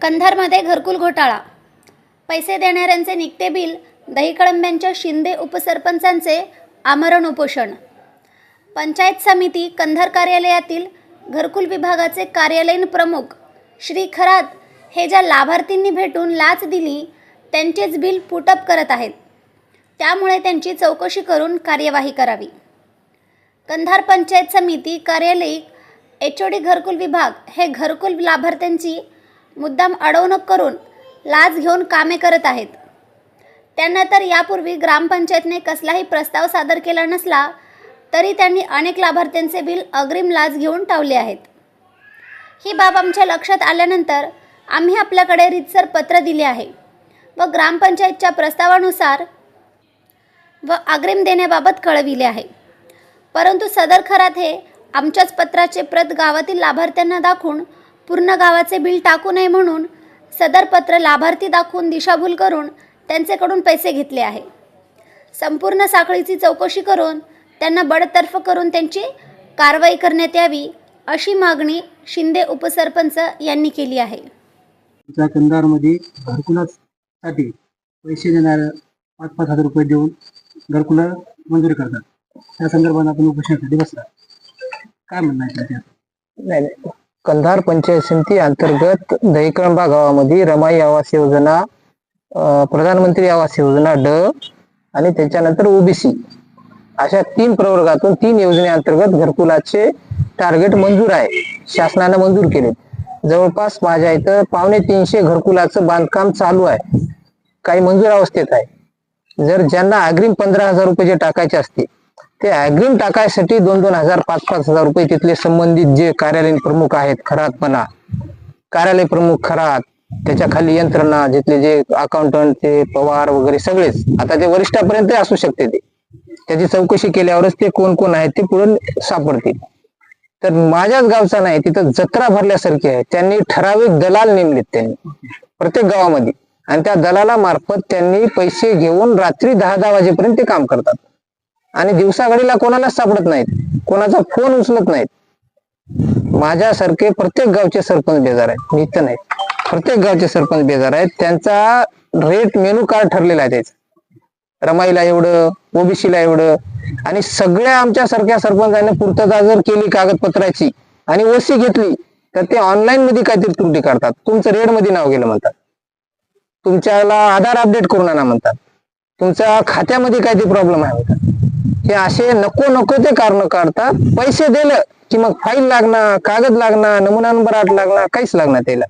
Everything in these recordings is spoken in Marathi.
कंधारमध्ये घरकुल घोटाळा. पैसे देणाऱ्यांचे निघते बिल दहीकळंब्यांच्या शिंदे उपसरपंचांचे आमरण उपोषण. पंचायत समिती कंधार कार्यालयातील घरकुल विभागाचे कार्यालयीन प्रमुख श्री खरात हे ज्या लाभार्थींनी भेटून लाच दिली त्यांचेच बिल पुटअप करत आहेत. त्यामुळे त्यांची चौकशी करून कार्यवाही करावी. कंधार पंचायत समिती कार्यालयिक एच ओ डी घरकुल विभाग हे घरकुल लाभार्थ्यांची मुद्दाम अडवणूक करून लाच घेऊन कामे करत आहेत. त्यांना तर यापूर्वी ग्रामपंचायतने कसलाही प्रस्ताव सादर केला नसला तरी त्यांनी अनेक लाभार्थ्यांचे बिल अग्रिम लाच घेऊन टावले आहेत. ही बाब आमच्या लक्षात आल्यानंतर आम्ही आपल्याकडे रितसर पत्र दिले आहे व ग्रामपंचायतच्या प्रस्तावानुसार व अग्रिम देण्याबाबत कळविले आहे. परंतु सदर खरात हे आमच्याच पत्राचे प्रत गावातील लाभार्थ्यांना दाखवून पूर्ण गावाचे बिल टाकू नये म्हणून सदर पत्र लाभार्थी दाखवून दिशाभूल करून त्यांचेकडून पैसे घेतले आहे. संपूर्ण साखळीची चौकशी करून त्यांना बडतर्फ करून त्यांची कारवाई करण्यात यावी अशी मागणी शिंदे उपसरपंच यांनी केली आहे. त्या कंधारमध्ये घरकुलासाठी पैसे देणाऱ्या पाच पाच हजार रुपये देऊन घरकुला मंजूर करतात. त्या संदर्भात आपण उपोषणासाठी बसला. काय म्हणणं आहे त्याच्यात? नाही नाही. कंधार पंचायत समिती अंतर्गत दहीकळंबा गावामध्ये रमाई आवास योजना प्रधानमंत्री आवास योजना ड आणि त्याच्यानंतर ओबीसी अशा तीन प्रवर्गातून तीन योजनेअंतर्गत घरकुलाचे टार्गेट मंजूर आहे. शासनानं मंजूर केले जवळपास माझ्या इथं पावणे तीनशे घरकुलाचं बांधकाम चालू आहे. काही मंजूर अवस्थेत आहे. जर ज्यांना अग्रिम पंधरा हजार रुपये जे टाकायचे असतील ते अग्रिम टाकायसाठी दोन दोन हजार पाच पाच हजार रुपये तिथले संबंधित जे कार्यालयीन प्रमुख आहेत खरातपणा कार्यालय प्रमुख खरात त्याच्याखाली यंत्रणा जिथले जे अकाउंटंट ते पवार वगैरे सगळेच. आता ते वरिष्ठापर्यंत असू शकते ते. त्याची चौकशी केल्यावरच ते कोण कोण आहेत ते पुढे सापडतील. तर माझ्याच गावचा नाही तिथं जत्रा भरल्यासारखी आहे. त्यांनी ठराविक दलाल नेमलेत त्यांनी प्रत्येक गावामध्ये. आणि त्या दलाला मार्फत त्यांनी पैसे घेऊन रात्री दहा दहा वाजेपर्यंत ते काम करतात. आणि दिवसाघडीला कोणालाच सापडत नाहीत. कोणाचा फोन उचलत नाहीत. माझ्यासारखे प्रत्येक गावचे सरपंच बेजार आहेत. मी तर नाही. प्रत्येक गावचे सरपंच बेजार आहेत. त्यांचा रेट मेनू कार्ड ठरलेला आहे त्याचा. रमाईला एवढं ओबीसीला एवढं. आणि सगळ्या आमच्या सारख्या सरपंचांनी पूर्तता जर केली कागदपत्राची आणि ओसी घेतली तर ते ऑनलाईन मध्ये काहीतरी त्रुटी काढतात. तुमचं रेडमध्ये नाव गेलं म्हणतात. तुमच्याला आधार अपडेट करून आणा म्हणतात. तुमच्या खात्यामध्ये काहीतरी प्रॉब्लेम आहे म्हणतात. हे असे नको नको ते कारण काढतात. पैसे दिलं की मग फाईल लागणार कागद लागणार नमुना नंबर आठ लागणार काहीच लागणार त्याला.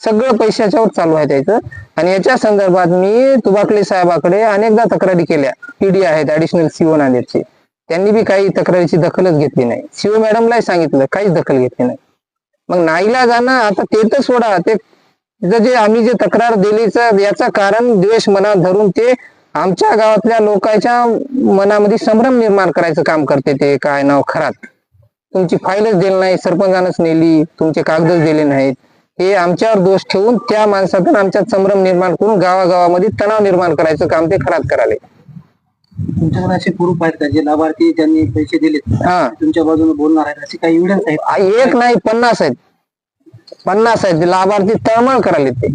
सगळं पैशाच्यावर चालू आहे त्याचं. आणि याच्या संदर्भात मी तुबाकले साहेबाकडे अनेकदा तक्रारी केल्या. ईडी आहेत ऍडिशनल सीओ नांदेडचे. त्यांनी बी काही तक्रारीची दखलच घेतली नाही. सीओ मॅडमलाही सांगितलं काहीच दखल घेतली नाही. मग नाईला जाणं आता ते तर सोडा. ते जे आम्ही जे तक्रार दिलीच याचं कारण द्वेष मनात धरून ते आमच्या गावातल्या लोकांच्या मनामध्ये संभ्रम निर्माण करायचं काम करते ते काय नाव खरात. तुमची फाईलच दिली नाही सरपंचानच नेली तुमचे कागदच दिले नाहीत. हे आमच्यावर दोष ठेवून त्या माणसातून आमच्यात संभ्रम निर्माण करून गावागावामध्ये तणाव निर्माण करायचं काम ते खरात कराले. तुमच्याकडे असे प्रूफ आहेत का? जे लाभार्थी ज्यांनी पैसे दिले हा. तुमच्या बाजूने बोलणार आहेत. असे काही एव्हिडन्स आहेत? एक नाही पन्नास आहेत. पन्नास आहेत. लाभार्थी तळमळ करायले ते.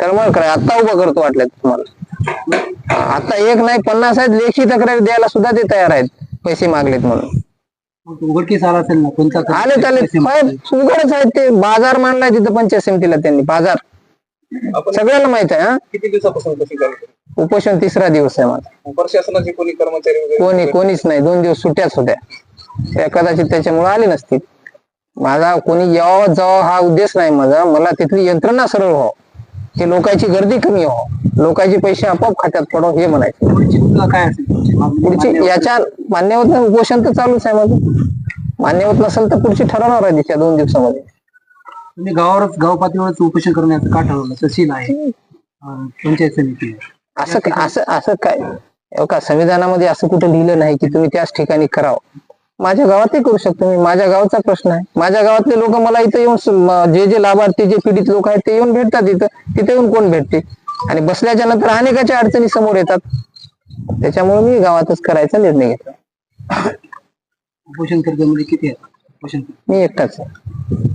तळमळ करा. आता उभं करतो वाटलं तुम्हाला. आता एक नाही पन्नास आहेत लेखी तक्रार द्यायला सुद्धा ते तयार आहेत पैसे मागलेत म्हणून. उघडकीस आला असेल ना कोणता खर्च आले उघडच आहेत ते. बाजार मांडलाय तिथं पंचायत समितीला त्यांनी बाजार. सगळ्याला माहीत आहे हा? किती दिवसापासून कशी करतो उपोषण तिसरा दिवस आहे माझा. प्रशासनाचे कोणी कर्मचारी वगैरे? कोणी कोणीच नाही. दोन दिवस सुट्याच होत्या. त्या कदाचित त्याच्यामुळे आले नसतील. माझा कोणी यावं जावं हा उद्देश नाही माझा. मला तिथली यंत्रणा सरळ हो ते लोकांची गर्दी कमी हो. लोकांचे पैसे आपोआप खात्यात पडो हे म्हणायचं. पुढची काय याच्या मान्य होत नाही उपोषण तर चालूच आहे माझं. मान्य होत नसेल तर पुढची ठरवणार आहे तिच्या दोन दिवसामध्ये. तुम्ही गावावरच गाव पातळीवरच उपोषण करण्याचं का ठरवलं? तहसील आहे. पंचायत समिती असं असं असं काय हो का संविधानामध्ये असं कुठं लिहिलं नाही की तुम्ही त्याच ठिकाणी करावं? माझ्या गावातही करू शकतो मी. माझ्या गावचा प्रश्न आहे. माझ्या गावातले लोक मला इथं येऊन जे जे लाभार्थी जे पीडित लोक आहेत ते येऊन भेटतात इथं. तिथे येऊन कोण भेटते? आणि बसल्याच्या नंतर अनेकाच्या अडचणी समोर येतात. त्याच्यामुळे मी गावातच करायचा निर्णय घेतला. उपोषण कर्त्यामध्ये किती उपोषण मी एकटाच आहे.